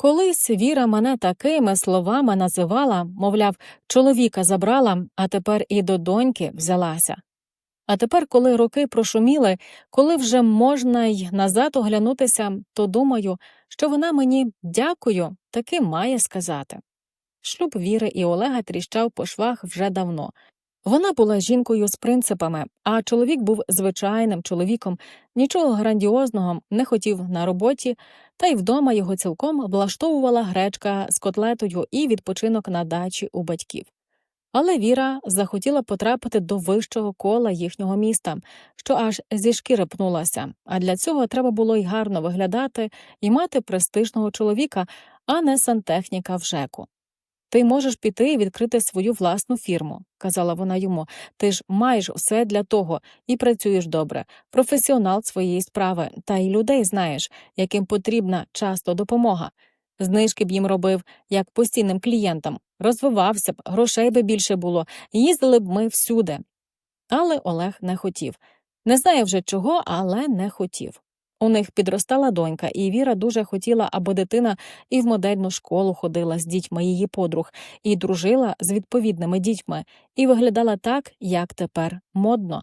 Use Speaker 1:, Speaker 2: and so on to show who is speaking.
Speaker 1: Колись Віра мене такими словами називала, мовляв, чоловіка забрала, а тепер і до доньки взялася. А тепер, коли роки прошуміли, коли вже можна й назад оглянутися, то думаю, що вона мені дякую таки має сказати. Шлюб Віри і Олега тріщав по швах вже давно. Вона була жінкою з принципами, а чоловік був звичайним чоловіком, нічого грандіозного не хотів на роботі, та й вдома його цілком влаштовувала гречка з котлетою і відпочинок на дачі у батьків. Але Віра захотіла потрапити до вищого кола їхнього міста, що аж зі шкіри пнулася, а для цього треба було й гарно виглядати і мати престижного чоловіка, а не сантехніка в ЖЕКу. Ти можеш піти і відкрити свою власну фірму, казала вона йому. Ти ж маєш все для того і працюєш добре, професіонал своєї справи, та й людей знаєш, яким потрібна часто допомога. Знижки б їм робив, як постійним клієнтам, розвивався б, грошей би більше було, їздили б ми всюди. Але Олег не хотів. Не знає вже чого, але не хотів. У них підростала донька, і Віра дуже хотіла, аби дитина і в модельну школу ходила з дітьми її подруг, і дружила з відповідними дітьми, і виглядала так, як тепер модно.